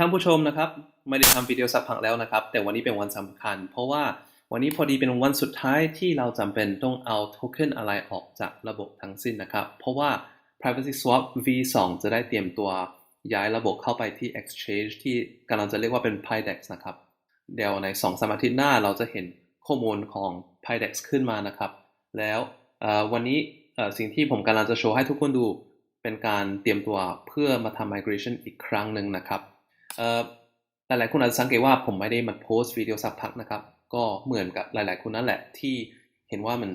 ท่านผู้ชมนะครับไม่ได้ทำวิดีโอสักพักแล้วนะครับ แต่วันนี้เป็นวันสำคัญ เพราะว่าวันนี้พอดีเป็นวันสุดท้ายที่เราจำเป็นต้องเอาโทเค็นอะไรออกจากระบบทั้งสิ้นนะครับ เพราะว่า privacy swap v2 จะได้เตรียมตัวย้ายระบบเข้าไปที่ exchange ที่กำลังจะเรียกว่าเป็น pydex นะครับ เดี๋ยวใน2อสามอาทิตย์หน้าเราจะเห็นข้อมูลของ pydex ขึ้นมานะครับ แล้ววันนี้สิ่งที่ผมกำลังจะโชว์ให้ทุกคนดูเป็นการเตรียมตัวเพื่อมาทำ migration อีกครั้งหนึ่งนะครับ หลายๆคนอาจจะสังเกตว่าผมไม่ได้มาโพสต์วิดีโอสักพักนะครับ ก็เหมือนกับหลาย ๆ คนนั่นแหละที่เห็นว่ามัน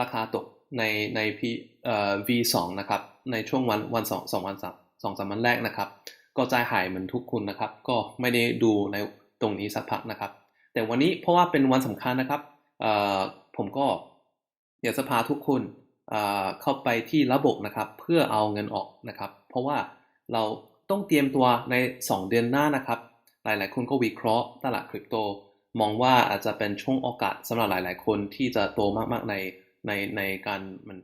ราคาตกในใน P เอ่อ V2 นะครับ ในช่วงวันวันสองสองวันสามสองสามวันแรกนะครับ ก็ใจหายเหมือนทุกคนนะครับ ก็ไม่ได้ดูในตรงนี้สักพักนะครับ แต่วันนี้เพราะว่าเป็นวันสำคัญนะครับเอ่อผมก็อยากจะพาทุกคนเอ่อเข้าไปที่ระบบนะครับ เพื่อเอาเงินออกนะครับ เพราะว่าเรา ต้องเตรียมตัวใน 2 เดือนหน้านะครับ หลายๆ คนก็วิเคราะห์ตลาดคริปโต มองว่าอาจจะเป็นช่วงโอกาสสำหรับหลาย ๆ คนที่จะโตมากๆในในในการมัน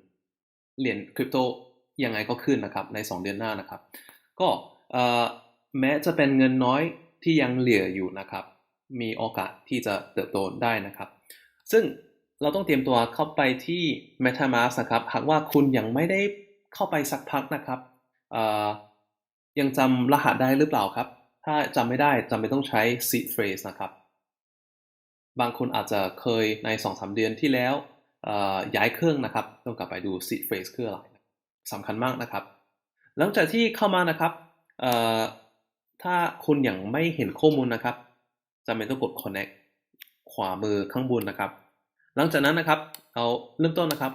เหรียญคริปโตยังไงก็ขึ้นนะครับใน 2 เดือนหน้านะครับ ก็แม้จะเป็นเงินน้อยที่ยังเหลืออยู่นะครับ มีโอกาสที่จะเติบโตได้นะครับ ซึ่งเราต้องเตรียมตัวเข้าไปที่ MetaMask นะครับ หากว่าคุณยังไม่ได้เข้าไปสักพักนะครับ ยังจำรหัสได้หรือเปล่าครับ ถ้าจำไม่ได้จำเป็นต้องใช้ seed phrase นะครับ บางคนอาจจะเคยใน 2-3 เดือนที่แล้วย้ายเครื่องนะครับ ต้องกลับไปดู seed phrase คืออะไรสำคัญมากนะครับ หลังจากที่เข้ามานะครับถ้าคุณยังไม่เห็นข้อมูลนะครับจำเป็นต้องกด connect ขวามือข้างบนนะครับ หลังจากนั้นนะครับ เอาเริ่มต้นนะครับ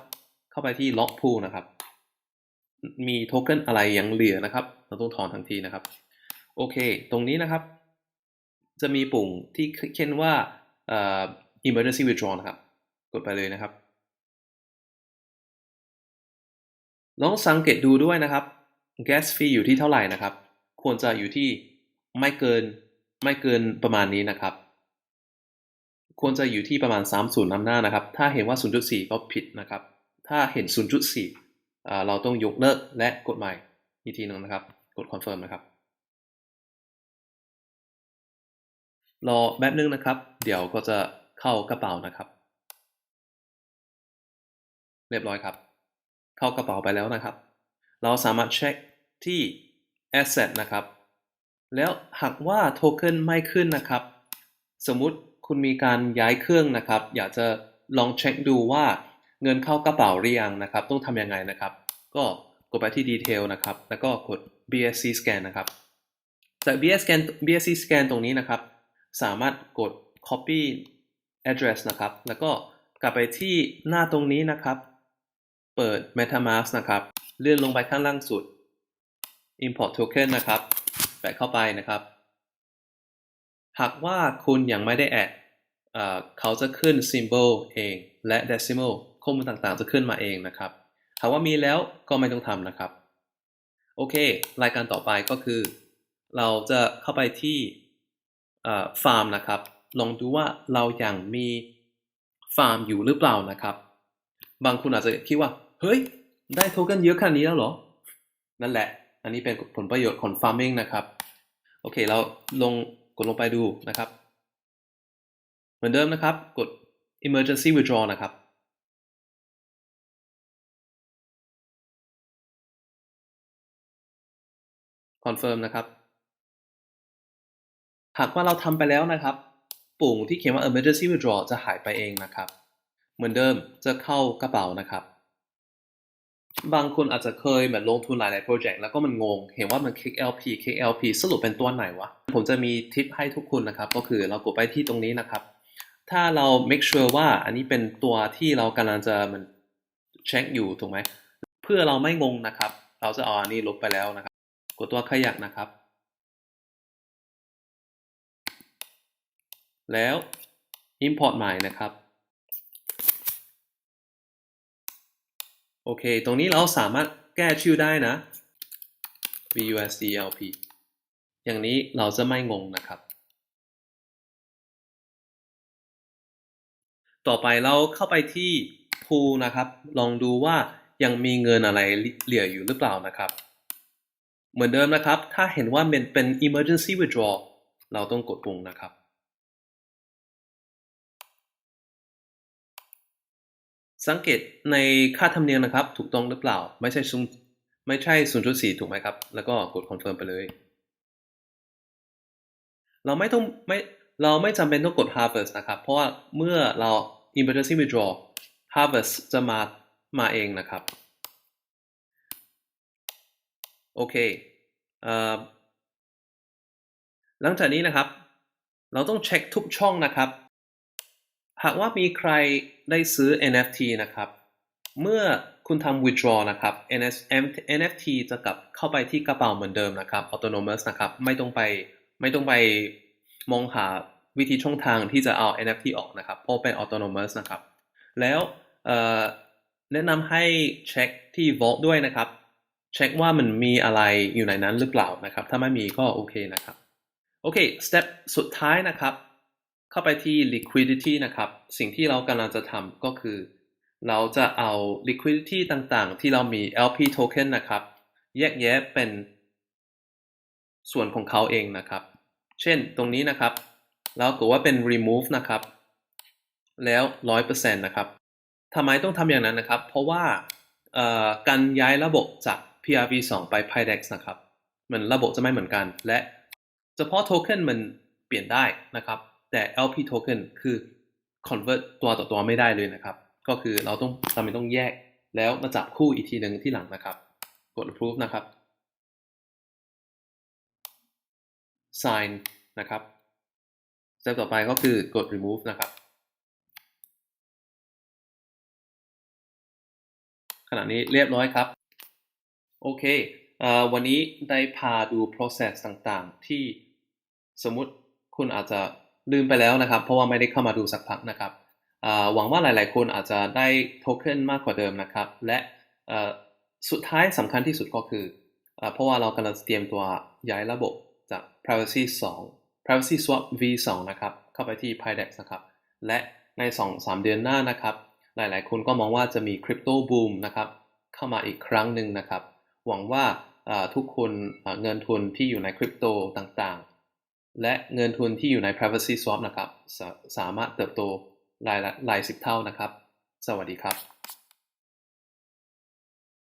เข้าไปที่ log pool นะครับ มีโทเค็นอะไรยังเหลือนะครับ เราต้องถอนทันทีนะครับ โอเค ตรงนี้นะครับ จะมีปุ่มที่เขียนว่า emergency withdrawal นะครับ กดไปเลยนะครับ ลองสังเกตดูด้วยนะครับ gas fee อยู่ที่เท่าไหร่นะครับ ควรจะอยู่ที่ไม่เกินไม่เกินประมาณนี้นะครับ ควรจะอยู่ที่ประมาณ 30นำหน้านะครับ ถ้าเห็นว่า 0.4 ก็ผิดนะครับ ถ้าเห็น 0.4อ่ เราต้องยกเลิกและกดใหม่อีกทีหนึ่งนะครับ กด confirm นะครับ รอแป๊บนึงนะครับ เดี๋ยวก็จะเข้ากระเป๋านะครับ เรียบร้อยครับ เข้ากระเป๋าไปแล้วนะครับ เราสามารถเช็คที่ asset นะครับ แล้วหากว่าโทเค็นไม่ขึ้นนะครับ สมมุติคุณมีการย้ายเครื่องนะครับ อยากจะลองเช็คดูว่า เงินเข้ากระเป๋าหรือยังนะครับ ต้องทำยังไงนะครับ ก็กดไปที่ detail นะครับ แล้วก็กด BSC scan นะครับจาก BSC scan BSC scan ตรงนี้นะครับ สามารถกด copy address นะครับ แล้วก็กลับไปที่หน้าตรงนี้นะครับ เปิด MetaMask นะครับ เลื่อนลงไปข้างล่างสุด import token นะครับ แปะเข้าไปนะครับ หากว่าคุณยังไม่ได้แอดเขาจะขึ้น symbol เองและ decimal ข้อมูลต่างๆ จะขึ้นมาเองนะครับ หากว่ามีแล้วก็ไม่ต้องทำนะครับ โอเค รายการต่อไปก็คือ เราจะเข้าไปที่ฟาร์มนะครับ ลองดูว่าเรายัางมีฟาร์มอยู่หรือเปล่านะครับ บางคนอาจจะคิดว่า เฮ้ย ได้โทเค็นเยอะขนาดนี้แล้วเหรอ นั่นแหละ อันนี้เป็นผลประโยชน์ของ farming นะครับ โอเค เราลงกดลงไปดูนะครับ เหมือนเดิมนะครับ กด emergency withdraw นะครับ confirm นะครับ หากว่าเราทำไปแล้วนะครับ ปุ่มที่เขียนว่า emergency withdraw จะหายไปเองนะครับ เหมือนเดิมจะเข้ากระเป๋านะครับ บางคนอาจจะเคยแบบลงทุนหลายๆโปรเจกต์แล้วก็มันงง เห็นว่ามัน KLP KLP สรุปเป็นตัวไหนวะ ผมจะมีทิปให้ทุกคนนะครับ ก็คือเรากดไปที่ตรงนี้นะครับ ถ้าเรา make sure ว่าอันนี้เป็นตัวที่เรากำลังจะมันเช็คอยู่ถูกไหม เพื่อเราไม่งงนะครับ เราจะเอาอันนี้ลบไปแล้วนะครับ กดตัวขยักนะครับ แล้ว import ใหม่นะครับ โอเค ตรงนี้เราสามารถแก้ชื่อได้นะ BUSDLP อย่างนี้เราจะไม่งงนะครับ ต่อไปเราเข้าไปที่ pool นะครับ ลองดูว่ายังมีเงินอะไรเหลืออยู่หรือเปล่านะครับ เหมือนเดิมนะครับ ถ้าเห็นว่ามันเป็น emergency withdrawal เราต้องกดปุ่มนะครับ สังเกตในค่าธรรมเนียมนะครับ ถูกต้องหรือเปล่า ไม่ใช่ซุไม่ใช่0.4ถูกไหมครับ แล้วก็กด confirm ไปเลย เราไม่ต้องไม่เราไม่จำเป็นต้องกด harvest นะครับ เพราะว่าเมื่อเรา emergency withdraw harvest จะมามาเองนะครับ โอเคเออหลังจากนี้นะครับ เราต้องเช็คทุกช่องนะครับ หากว่ามีใครได้ซื้อ NFT นะครับ เมื่อคุณทำ withdraw นะครับ NFT จะกลับเข้าไปที่กระเป๋าเหมือนเดิมนะครับ autonomous นะครับ ไม่ต้องไปไม่ต้องไปมองหาวิธีช่องทางที่จะเอา NFT ออกนะครับ เพราะเป็น autonomous นะครับ แล้วแนะนำให้เช็คที่ vault ด้วยนะครับ เช็คว่ามันมีอะไรอยู่ในนั้นหรือเปล่านะครับ ถ้าไม่มีก็โอเคนะครับ โอเค step สุดท้ายนะครับ เข้าไปที่ liquidity นะครับ สิ่งที่เรากำลังจะทำก็คือ เราจะเอา liquidity ต่างๆ ที่เรามี LP token นะครับ แยกแยะเป็นส่วนของเขาเองนะครับ เช่นตรงนี้นะครับ เรากดว่าเป็น remove นะครับ แล้ว 100%นะครับทำไมต้องทำอย่างนั้นนะครับ เพราะว่าการย้ายระบบจาก PRV2 ไป PyDex นะครับ มันระบบจะไม่เหมือนกัน และเฉพาะโทเค็นมันเปลี่ยนได้นะครับ แต่ LP token คือ convert ตัวต่อตัวไม่ได้เลยนะครับ ก็คือเราต้องจำเป็นต้องแยกแล้วมาจับคู่อีกทีหนึ่งที่หลังนะครับ กด approve นะครับ sign นะครับ step ต่อไปก็คือกด remove นะครับ ขณะนี้เรียบร้อยครับ โอเคอวันนี้ได้พาดู process ต่างๆ ที่สมมุติคุณอาจจะลืมไปแล้วนะครับ เพราะว่าไม่ได้เข้ามาดูสักพักนะครับ หวังว่าหลายๆ คนอาจจะได้โทเค็นมากกว่าเดิมนะครับ และสุดท้ายสำคัญที่สุดก็คือเพราะว่าเรากำลังเตรียมตัวย้ายระบบจาก privacy 2 privacy swap v2 นะครับ เข้าไปที่ pydex นะครับ และใน 2-3 เดือนหน้านะครับ หลายๆ คนก็มองว่าจะมีคริปโตบูมนะครับ เข้ามาอีกครั้งหนึ่งนะครับ หวังว่าทุกคนเงินทุนที่อยู่ในคริปโตต่างๆ และเงินทุนที่อยู่ใน privacy swap นะครับสามารถเติบโตหลายหลายสิบเท่านะครับ สวัสดีครับ